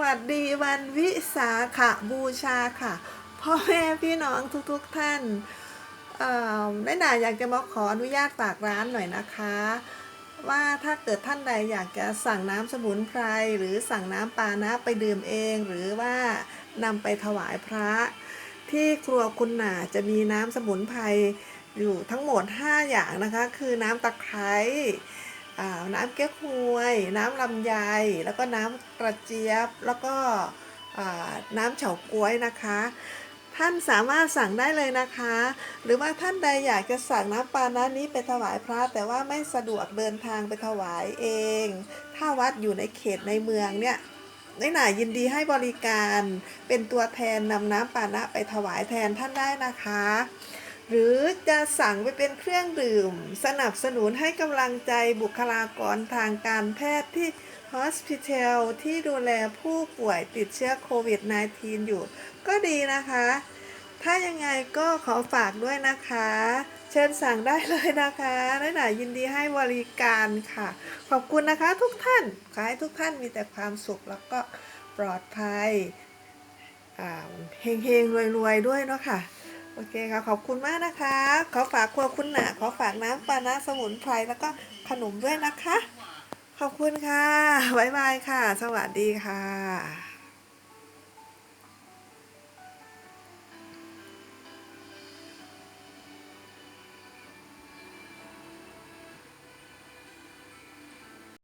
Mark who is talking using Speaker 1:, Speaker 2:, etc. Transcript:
Speaker 1: วัสดีวันวิสาขบูชาค่ะพ่อแม่พี่น้องทุกๆท่านอ่อได้หนาอยากจะมาขออนุญาตฝากร้านหน่อยนะคะ ว่าถ้าเกิดท่านใดอยากจะสั่งน้ำสมุนไพรหรือสั่งน้ำปานะไปดื่มเอง หรือว่านำไปถวายพระ ที่ครัวคุณหนาจะมีน้ำสมุนไพรอยู่ทั้งหมด 5 อย่างนะคะ คือน้ำตะไคร้ น้ำเก๊กฮวยน้ำลำไย แล้วก็น้ำกระเจี๊ยบ แล้วก็น้ำเฉาก๊วยนะคะ ท่านสามารถสั่งได้เลยนะคะ หรือว่าท่านใดอยากจะสั่งน้ำปานะนี้ไปถวายพระ แต่ว่าไม่สะดวกเดินทางไปถวายเอง ถ้าวัดอยู่ในเขตในเมืองเนี่ยในหน่ายินดีให้บริการเป็นตัวแทนนำน้ำปานะไปถวายแทนท่านได้นะคะ หรือจะสั่งไปเป็นเครื่องดื่ม สนับสนุนให้กำลังใจบุคลากรทางการแพทย์ที่ Hospital ที่ดูแลผู้ป่วยติดเชื้อโควิด -19 อยู่ ก็ดีนะคะ ถ้ายังไงก็ขอฝากด้วยนะคะ เชิญสั่งได้เลยนะคะและหนายินดีให้บริการค่ะ ขอบคุณนะคะทุกท่าน ขอให้ทุกท่านมีแต่ความสุขแล้วก็ปลอดภัยเฮงๆรวยๆด้วยเนาะค่ะ โอเคค่ะ ขอบคุณมากนะคะ ขอฝากครัวคุณหนาขอฝากน้ำปานะสมุนไพรแล้วก็ขนมด้วยนะคะ ขอบคุณค่ะ บ๊ายบายค่ะ สวัสดีค่ะ